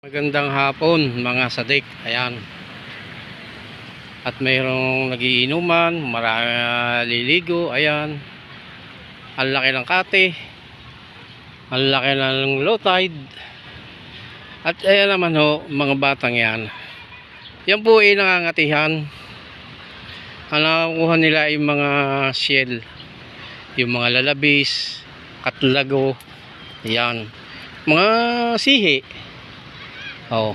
Magandang hapon mga sadik. Ayan. At mayroong nagiinuman, marami liligo. Ayan. Ang laki ng kate. Ang laki ng low tide. At ayan naman ho, mga batang yan. Yan po ay nangangatihan. Ang nakukuha nila ay mga shell. Yung mga lalabis, katlago. Ayan. Mga sihi. Oh.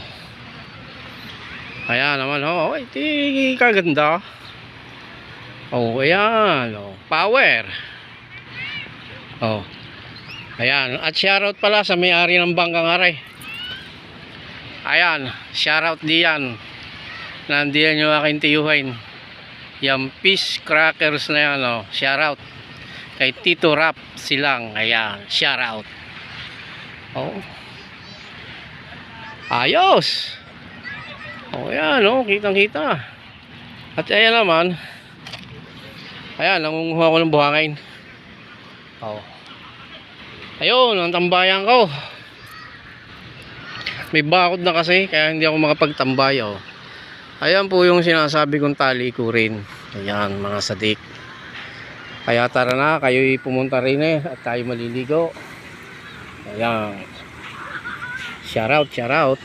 Ayan naman, oh. Ay, di kaganda. Oh, ayan. Oh. Power. Oh. Ayan. At shoutout pala sa may-ari ng banggang aray. Ayan. Shoutout diyan. Nandiyan yung aking tiyuhin. Yung fish crackers na yan, oh. Shoutout. Kay Tito Rap silang. Ayan. Shoutout. Oh. Ayos. O yan, oh, kitang kita. At ayan naman. Ayan, nangunguha ko ng buhangin. Oh. Ayun, ang tambayan ko. May bakod na kasi, kaya hindi ako makapagtambay, oh. Ayan po yung sinasabi kong tali ko rin. Ayan, mga sadik. Kaya tara na, kayo'y pumunta rin eh, at tayo maliligo. Ayan. Shout out, shout out.